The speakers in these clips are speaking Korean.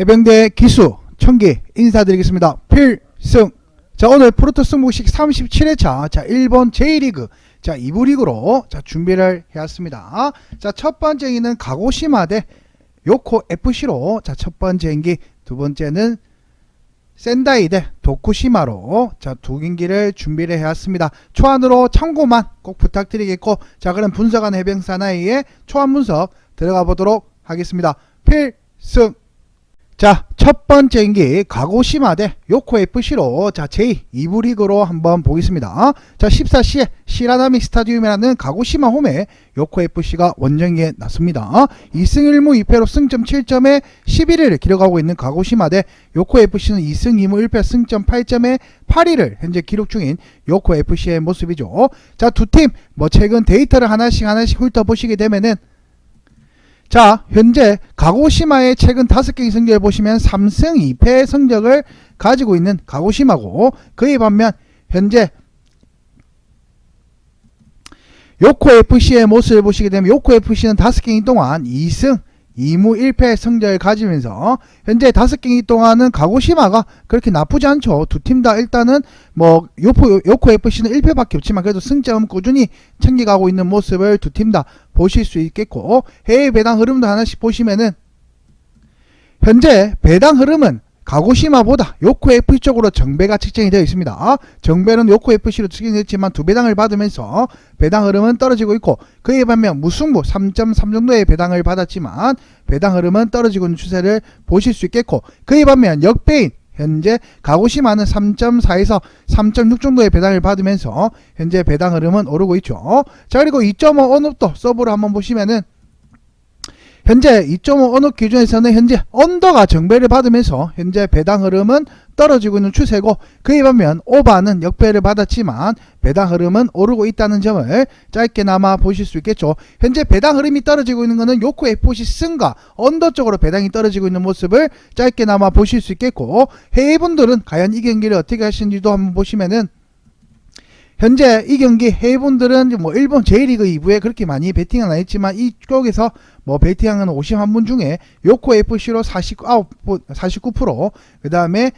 해병대 기수 청기 인사드리겠습니다. 필승. 자 오늘 프로토스 무식 37회차 자 일본 J리그 자 2부 리그로 자 준비를 해왔습니다. 자 첫 번째 경기는 가고시마 대 요코 FC로 자 첫 번째 경기 두 번째는 센다이 대 도쿠시마로 자 두 경기를 준비를 해왔습니다. 초안으로 참고만 꼭 부탁드리겠고 자 그럼 분석한 해병 사나이의 초안 분석 들어가 보도록 하겠습니다. 필승. 자, 첫 번째 경기 가고시마 대 요코 FC로 자, 제2 2부 리그로 한번 보겠습니다. 자, 14시에 시라나미 스타디움이라는 가고시마 홈에 요코 FC가 원정에 났습니다. 2승 1무 2패로 승점 7점에 11위를 기록하고 있는 가고시마 대 요코 FC는 2승 2무 1패 승점 8점에 8위를 현재 기록 중인 요코 FC의 모습이죠. 자, 두 팀 뭐 최근 데이터를 하나씩 하나씩 훑어보시게 되면은 자, 현재 가고시마의 최근 5경기 성적을 보시면 3승 2패 성적을 가지고 있는 가고시마고 그에 반면 현재 요코 FC의 모습을 보시게 되면 요코 FC는 5경기 동안 2승 2무 1패 성적을 가지면서 현재 5경기 동안은 가고시마가 그렇게 나쁘지 않죠. 두 팀 다 일단은 뭐 요코, 요코 FC는 1패밖에 없지만 그래도 승점 꾸준히 챙겨가고 있는 모습을 두 팀 다 보실 수 있겠고 해외 배당 흐름도 하나씩 보시면은 현재 배당 흐름은 가고시마보다 요코 FC 쪽으로 정배가 측정이 되어 있습니다. 정배는 요코 FC로 측정됐지만 두 배당을 받으면서 배당 흐름은 떨어지고 있고 그에 반면 무승부 3.3 정도의 배당을 받았지만 배당 흐름은 떨어지고 있는 추세를 보실 수 있겠고 그에 반면 역배인 현재 가고시마는 3.4에서 3.6 정도의 배당을 받으면서 현재 배당 흐름은 오르고 있죠. 자 그리고 2.5 언업도 서브로 한번 보시면은 현재 2.5 언업 기준에서는 현재 언더가 정배를 받으면서 현재 배당 흐름은 떨어지고 있는 추세고 그에 반면 오바는 역배를 받았지만 배당 흐름은 오르고 있다는 점을 짧게나마 보실 수 있겠죠. 현재 배당 흐름이 떨어지고 있는 것은 요코 FC 승과 언더 쪽으로 배당이 떨어지고 있는 모습을 짧게나마 보실 수 있겠고 해외 분들은 과연 이 경기를 어떻게 하시는지도 한번 보시면은 현재 이 경기 해외분들은 뭐 일본 J리그 2부에 그렇게 많이 베팅은 안 했지만 이쪽에서 뭐 베팅하는 51분 중에 요코 FC로 49, 49%, 그 다음에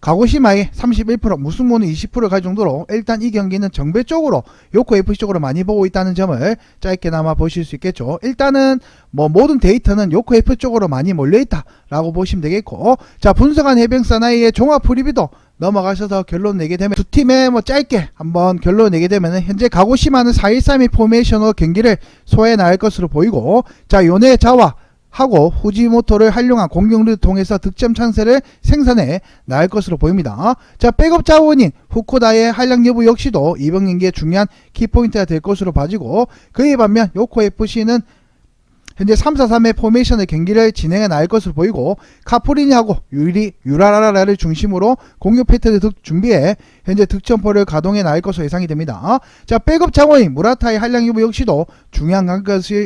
가고시마의 31%, 무승모는 20%를 가질 정도로 일단 이 경기는 정배 쪽으로 요코 FC 쪽으로 많이 보고 있다는 점을 짧게나마 보실 수 있겠죠. 일단은 뭐 모든 데이터는 요코 F 쪽으로 많이 몰려 있다라고 보시면 되겠고 자 분석한 해병 사나이의 종합 프리뷰도 넘어가셔서 결론 내게 되면 두 팀의 뭐 짧게 한번 결론 내게 되면 현재 가고시마는 4-1-3-2 포메이션으로 경기를 소화해 나갈 것으로 보이고 자 요네 자와 하고 후지모토를 활용한 공격을 통해서 득점 찬스를 생산해 나갈 것으로 보입니다. 자 백업 자원인 후코다의 활약 여부 역시도 이번 경기에 중요한 키포인트가 될 것으로 봐지고 그에 반면 요코 FC는 현재 3-4-3의 포메이션의 경기를 진행해 나갈 것으로 보이고 카프리니하고 유리 유라라라를 중심으로 공격 패턴을 득- 준비해 현재 득점포를 가동해 나갈 것으로 예상이 됩니다. 자 백업 자원인 무라타의 한량 여부 역시도 중요한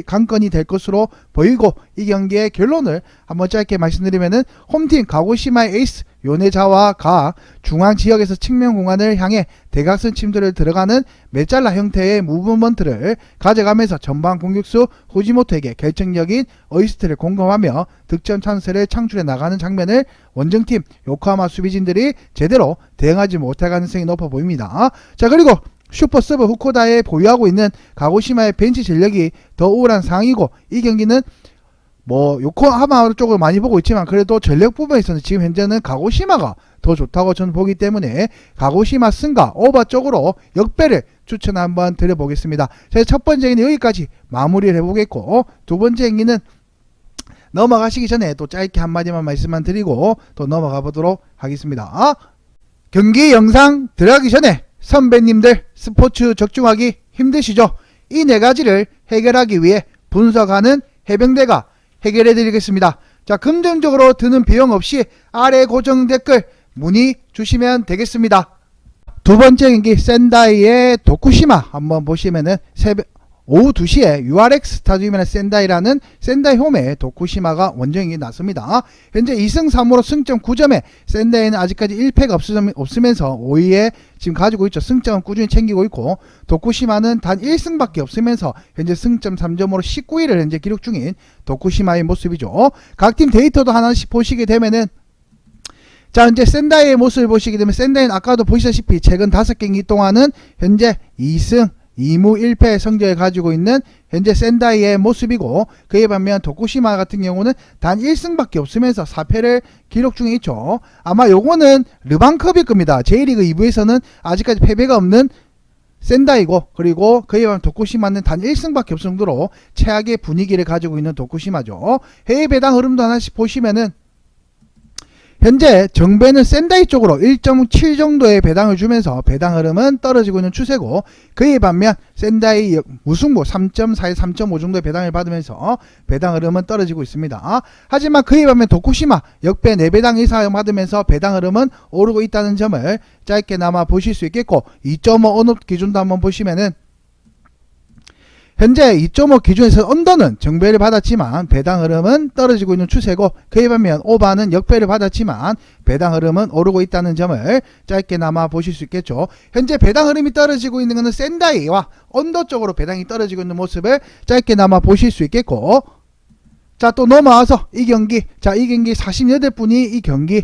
관건이 될 것으로 보이고 이 경기의 결론을 한번 짧게 말씀드리면은 홈팀 가고시마의 에이스 요네자와 가 중앙 지역에서 측면 공간을 향해 대각선 침투를 들어가는 메잘라 형태의 무브먼트를 가져가면서 전방 공격수 후지모토에게 결정적인 어이스트를 공감하며 득점 찬스를 창출해 나가는 장면을 원정팀 요코하마 수비진들이 제대로 대응하지 못할 가능성이 높아 보입니다. 자 그리고 슈퍼 서브 후코다에 보유하고 있는 가고시마의 벤치 전력이 더 우월한 상황이고 이 경기는 뭐 요코하마 쪽을 많이 보고 있지만 그래도 전력 부분에서는 지금 현재는 가고시마가 더 좋다고 저는 보기 때문에 가고시마 승가 오바 쪽으로 역배를 추천 한번 드려보겠습니다. 제 첫 번째 경기는 여기까지 마무리를 해보겠고 두 번째 경기는 넘어가시기 전에 또 짧게 한마디만 말씀만 드리고 또 넘어가 보도록 하겠습니다. 경기 영상 들어가기 전에 선배님들 스포츠 적중하기 힘드시죠? 이 네 가지를 해결하기 위해 분석하는 해병대가 해결해 드리겠습니다. 자, 긍정적으로 드는 비용 없이 아래 고정 댓글 문의 주시면 되겠습니다. 두 번째 경기 센다이의 도쿠시마 한번 보시면은 새벽 오후 2시에 URX 스타디움이나 센다이라는 센다이 홈에 도쿠시마가 원정이 났습니다. 현재 2승 3무로 승점 9점에 센다이는 아직까지 1패가 없으면서 5위에 지금 가지고 있죠. 승점은 꾸준히 챙기고 있고 도쿠시마는 단 1승밖에 없으면서 현재 승점 3점으로 19위를 현재 기록 중인 도쿠시마의 모습이죠. 각 팀 데이터도 하나씩 보시게 되면은 자 이제 센다이의 모습을 보시게 되면 센다이는 아까도 보시다시피 최근 5경기 동안은 현재 2승 2무 1패 성적을 가지고 있는 현재 센다이의 모습이고 그에 반면 도쿠시마 같은 경우는 단 1승밖에 없으면서 4패를 기록 중에 있죠. 아마 요거는 르방컵일 겁니다. J리그 2부에서는 아직까지 패배가 없는 센다이고 그리고 그에 반면 도쿠시마는 단 1승밖에 없을 정도로 최악의 분위기를 가지고 있는 도쿠시마죠. 해외 배당 흐름도 하나씩 보시면은 현재 정배는 센다이 쪽으로 1.7 정도의 배당을 주면서 배당 흐름은 떨어지고 있는 추세고 그에 반면 센다이 무승부 3.4에 3.5 정도의 배당을 받으면서 배당 흐름은 떨어지고 있습니다. 하지만 그에 반면 도쿠시마 역배 4배당 이상 받으면서 배당 흐름은 오르고 있다는 점을 짧게나마 보실 수 있겠고 2.5 언업 기준도 한번 보시면은 현재 2.5 기준에서 언더는 정배를 받았지만 배당 흐름은 떨어지고 있는 추세고 그에 반면 오바는 역배를 받았지만 배당 흐름은 오르고 있다는 점을 짧게나마 보실 수 있겠죠. 현재 배당 흐름이 떨어지고 있는 것은 센다이와 언더 쪽으로 배당이 떨어지고 있는 모습을 짧게나마 보실 수 있겠고 자 또 넘어와서 이 경기. 자 이 경기 48분이 이 경기에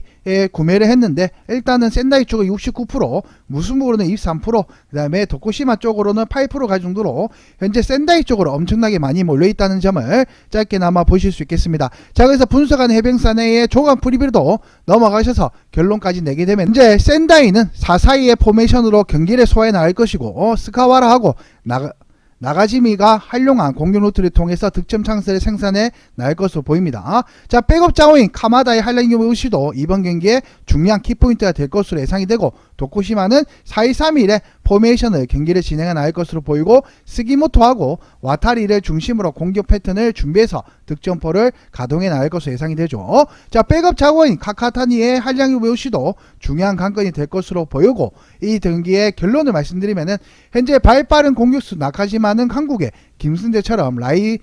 구매를 했는데 일단은 센다이 쪽은 69% 무승부로는 23%그 다음에 도쿠시마 쪽으로는 8% 가질 정도로 현재 센다이 쪽으로 엄청나게 많이 몰려있다는 점을 짧게나마 보실 수 있겠습니다. 자 그래서 분석한 해병사 내의 조간 프리뷰도 넘어가셔서 결론까지 내게 되면 현재 센다이는 4-4-2의 포메이션으로 경기를 소화해 나갈 것이고 어, 스카와라하고 나가 나가지미가 활용한 공격 루트를 통해서 득점 찬스를 생산해 날 것으로 보입니다. 자, 백업 자원인 카마다의 한량규 의시도 이번 경기에 중요한 키포인트가 될 것으로 예상이 되고 도쿠시마는 4-2-3-1의 포메이션을 경기를 진행해 나갈 것으로 보이고 스기모토하고 와타리를 중심으로 공격 패턴을 준비해서 득점포를 가동해 나갈 것으로 예상이 되죠. 자, 백업 자원인 카카타니의 한량규 의시도 중요한 관건이 될 것으로 보이고 이 경기의 결론을 말씀드리면은 현재 발빠른 공격수 나카지마는 한국의 김승재처럼 라이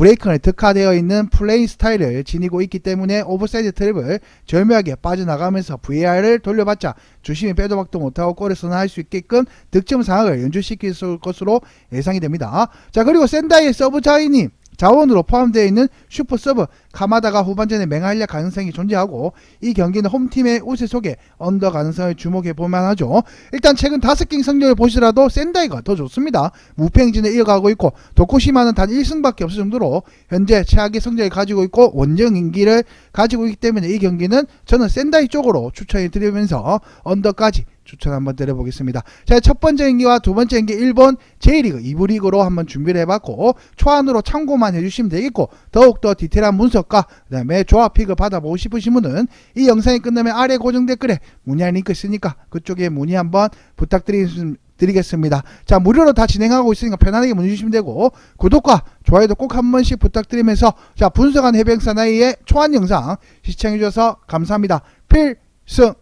브레이크에 특화되어 있는 플레이 스타일을 지니고 있기 때문에 오버사이드 트랩을 절묘하게 빠져나가면서 VR을 돌려봤자 주심이 빼도 박도 못하고 골을 선언할 수 있게끔 득점 상황을 연주시킬 것으로 예상이 됩니다. 자 그리고 센다이의 서브 자인이 자원으로 포함되어 있는 슈퍼 서브 카마다가 후반전에 맹활약 가능성이 존재하고 이 경기는 홈팀의 우세 속에 언더 가능성을 주목해 볼만 하죠. 일단 최근 다섯 경기 성적을 보시더라도 센다이가 더 좋습니다. 무패행진을 이어가고 있고 도코시마는 단 1승밖에 없을 정도로 현재 최악의 성적을 가지고 있고 원정 인기를 가지고 있기 때문에 이 경기는 저는 센다이 쪽으로 추천해 드리면서 언더까지 추천 한번 드려보겠습니다. 자, 첫 번째 경기와 두 번째 경기 1번 J리그 2부 리그로 한번 준비를 해봤고 초안으로 참고만 해주시면 되겠고 더욱더 디테일한 분석과 그 다음에 조합 픽을 받아보고 싶으신 분은 이 영상이 끝나면 아래 고정 댓글에 문의할 링크 있으니까 그쪽에 문의 한번 부탁드리겠습니다. 드리겠습니다. 자, 무료로 다 진행하고 있으니까 편안하게 문의 주시면 되고, 구독과 좋아요도 꼭 한 번씩 부탁드리면서, 자, 분석한 해병사 나이의 초안 영상 시청해주셔서 감사합니다. 필승!